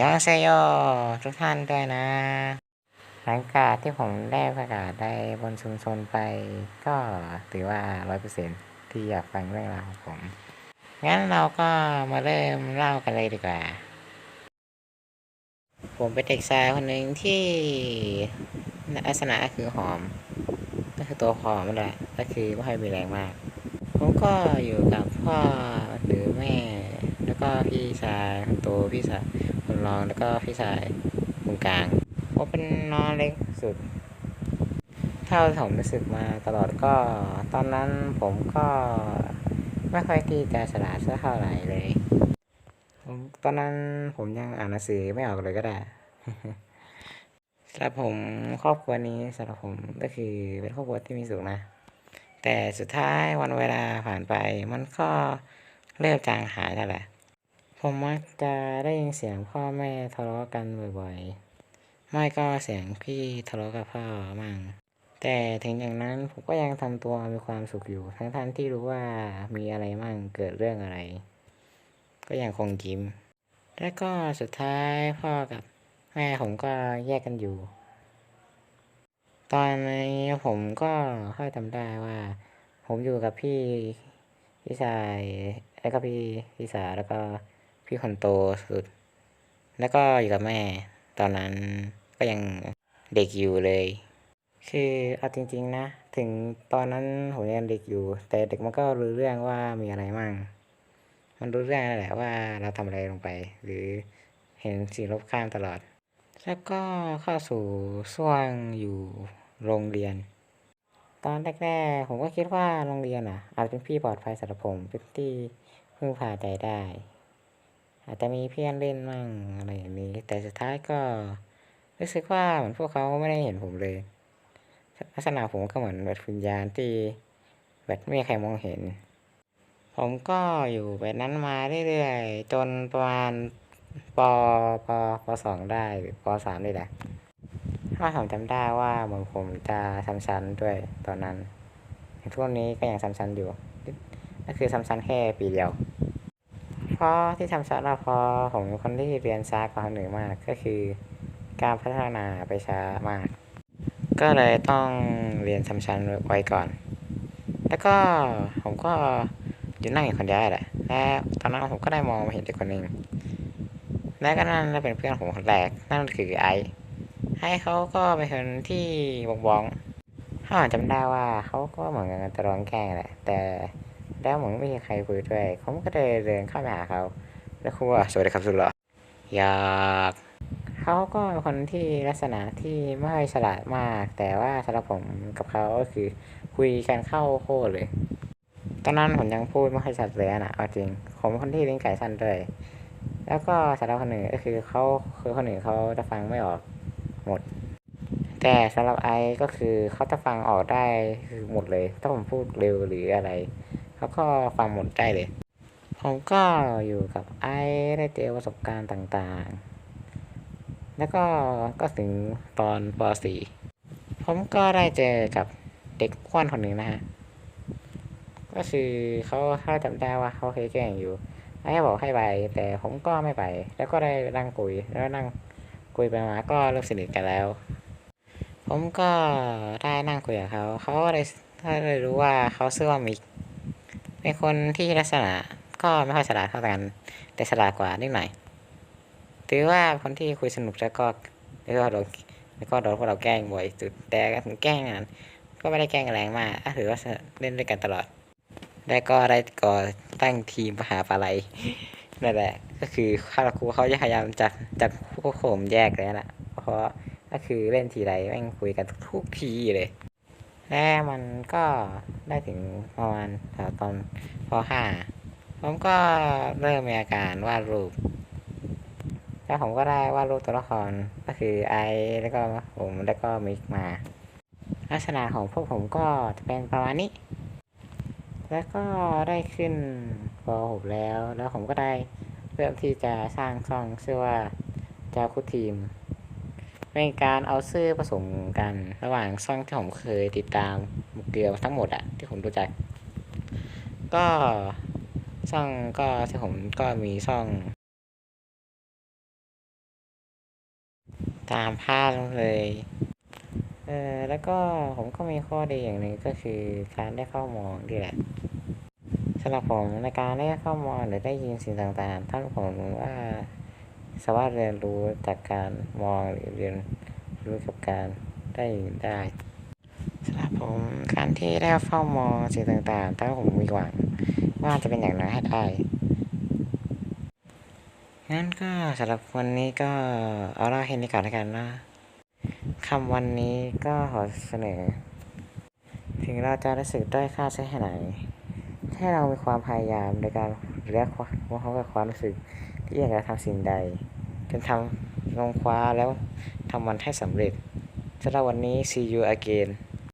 ยองเซโยทุกท่านด้วยนะ หลังจากที่ผมได้ประกาศได้บนชุมชนไป ก็ถือว่าร้อยเปอร์เซ็นที่อยากฟังเรื่องราวของผม งั้นเราก็มาเริ่มเล่ากันเลยดีกว่า ผมเป็นเด็กชายคนหนึ่งที่ลักษณะคือหอม ก็คือตัวผอมนั่นแหละก็คือไม่ค่อยมีแรงมาก ผมก็อยู่กับพ่อหรือแม่ แล้วก็พี่ชายคนโตพี่ชาย คนรองแล้วก็พี่ชายคนกลางผมเป็นน้องเล็กสุด เท่าที่ผมรู้สึกมาตลอดก็ ตอนนั้นผมก็ไม่ค่อยที่จะฉลาดสักเท่าไหร่เลยตอนนั้นผมยังอ่านหนังสือไม่ออกเลยก็ได้สำหรับผมครอบครัวนี้สำหรับผมก็คือเป็นครอบครัวที่มีสุขนะ แต่สุดท้ายวันเวลาผ่านไปมันก็เริ่มจางหายแล้วแหละ ผมมักจะได้ยินเสียงพ่อแม่ทะเลาะกันบ่อยๆ ไม่ก็เสียงพี่ทะเลาะกับพ่อมั่ง แต่ถึงอย่างนั้นผมก็ยังทำตัวมีความสุขอยู่ ทั้งท่านที่รู้ว่ามีอะไรมั่งเกิดเรื่องอะไร ก็ยังคงยิ้ม แล้วก็สุดท้ายพ่อกับแม่ผมก็แยกกันอยู่ ตอนนี้ผมก็ค่อยจำได้ว่า ผมอยู่กับพี่พี่ชายแล้วก็พี่พี่สาวแล้วก็ พี่คนโตสุด แล้วก็อยู่กับแม่ ตอนนั้นก็ยังเด็กอยู่เลย คือเอาจริง ๆ นะ ถึงตอนนั้นผมยังเด็กอยู่ แต่เด็กมันก็รู้เรื่องว่ามีอะไรมั่ง มันรู้เรื่องแล้วแหละว่าเราทำอะไรลงไป หรือเห็นสิ่งรอบข้างตลอด แล้วก็เข้าสู่ช่วงอยู่โรงเรียน ตอนแรกๆผมก็คิดว่าโรงเรียนอะ อาจเป็นที่ปลอดภัยสำหรับผมเป็นที่พึ่งพาใจได้ อาจจะมีเพื่อนเล่นมั่งอะไรอย่างนี้ แต่สุดท้ายก็รู้สึกว่าเหมือนพวกเขาไม่ได้เห็นผมเลยลักษณะผมก็เหมือนแบบวิญญาณที่แบบไม่มีใครมองเห็น ผมก็อยู่แบบนั้นมาเรื่อยๆ จนประมาณปปปสองได้ปสามนี่แหละถ้าผมจำได้ว่าเหมือนผมจะซ้ำชั้นด้วยตอนนั้นทุกวันนี้ก็ยังซ้ำชั้นอยู่ก็คือซ้ำชั้นแค่ปีเดียว เพราะที่ซ้ำชั้นเราพอผมคนที่เรียนช้ากว่าคนอื่นมากก็คือ การพัฒนาไปช้ามาก ก็เลยต้องเรียนซ้ำชั้นไว้ก่อน แล้วก็ผมก็อยู่นั่งอยู่คนเดียวแหละและตอนนั้นผมก็ได้มองมาเห็นเด็กคนหนึ่งและก็นั่นเป็นเพื่อนผมคนแรกนั่นคือไอซ์ให้เขาก็เป็นคนที่บองบองถ้าผมจำได้ว่าเขาก็เหมือนกันจะร้องแกล้งแหละแต่ แล้วเหมือนไม่มีใครคุยด้วยผมก็เลยเดินเข้าไปหาเขา แล้วคุยว่าสวัสดีครับสุดหล่ออยากเขาก็เป็นคนที่ลักษณะที่ไม่ค่อยฉลาดมาก แต่ว่าสำหรับผมกับเขาก็คือคุยกันเข้าโคตรเลย ตอนนั้นผมยังพูดไม่ค่อยชัดเลยนะเอาจริง ผมเป็นคนที่เลี้ยงไก่สั้นด้วย แล้วก็สำหรับคนหนึ่งก็คือเขาคือคนหนึ่งเขาจะฟังไม่ออกหมด แต่สำหรับไอซ์ก็คือเขาจะฟังออกได้คือหมดเลย ถ้าผมพูดเร็วหรืออะไร เขาก็ฟังหมดได้เลย ผมก็อยู่กับไอซ์ได้เจอประสบการณ์ต่างๆ แล้วก็ก็ถึงตอนป .4 ผมก็ได้เจอกับเด็กอ้วนคนหนึ่งนะฮะ ก็คือเขาถ้าจำได้ว่าเขาเคยแกล้งอยู่ไอ้บอกให้ไปแต่ผมก็ไม่ไป แล้วก็ได้นั่งคุยแล้วนั่งคุยไปมาก็เริ่มสนิทกันแล้ว ผมก็ได้นั่งคุยกับเขา เขาก็เลยถ้าเลยรู้ว่าเขาชื่อว่ามิก เป็นคนที่ลักษณะก็ไม่ค่อยฉลาดเท่ากัน แต่ฉลาดกว่านิดหน่อยถือว่าคนที่คุยสนุกแล้วก็แล้วก็โดนแล้วก็โดนพวกเราแกล้งบ่อยสุดแต่ถึงแกล้งนั้นก็ไม่ได้แกล้งแรงมากถือว่าเล่นด้วยกันตลอดแล้วก็ได้ก่อตั้งทีมมหาปลาไหลนั่นแหละ ก็คือข้าครูเขาจะพยายามจับจับพวกผมแยกเลยนะเพราะก็คือเล่นทีไรแม่งคุยกันทุกทีเลย และมันก็ได้ถึงประมาณแถวตอนป .5 ผมก็เริ่มมีอาการวาดรูป แล้วผมก็ได้วาดรูปตัวละครก็คือไอแล้วก็ผมแล้วก็มิกมา ลักษณะของพวกผมก็จะเป็นประมาณนี้ แล้วก็ได้ขึ้นป .6 แล้ว แล้วผมก็ได้เริ่มที่จะสร้างช่องชื่อว่าจาคุทีม เป็นการเอาชื่อผสมกันระหว่างช่องที่ผมเคยติดตามเกือบทั้งหมดอะที่ผมรู้จัก ก็ช่องก็ที่ผมก็มีช่อง ตามพาดเลย เออแล้วก็ผมก็มีข้อดีอย่างหนึ่งก็คือการได้เข้ามองดีแหละสำหรับผมในการได้เข้ามองหรือได้ยินสิ่งต่างๆท่านผมว่า สามารถเรียนรู้จากการมองหรือเรียนรู้กับการได้ได้สำหรับผมการที่ได้เฝ้ามองสิ่งต่างๆท่าผมมีหวังว่าจะเป็นอย่างนั้นให้ได้งั้นก็สำหรับวันนี้ก็เอาล่าแค่นี้ก่อนแล้วกันนะคำวันนี้ก็ขอเสนอ ถึงเราจะรู้สึกด้อยค่าสักแค่ไหนให้เรามีความพยายามในการเรียกความพร้อมกับความรู้สึก ที่อยากจะทำสิ่งใดจนทำลงคว้าแล้วทำมันให้สำเร็จสำหรับวันนี้ see you again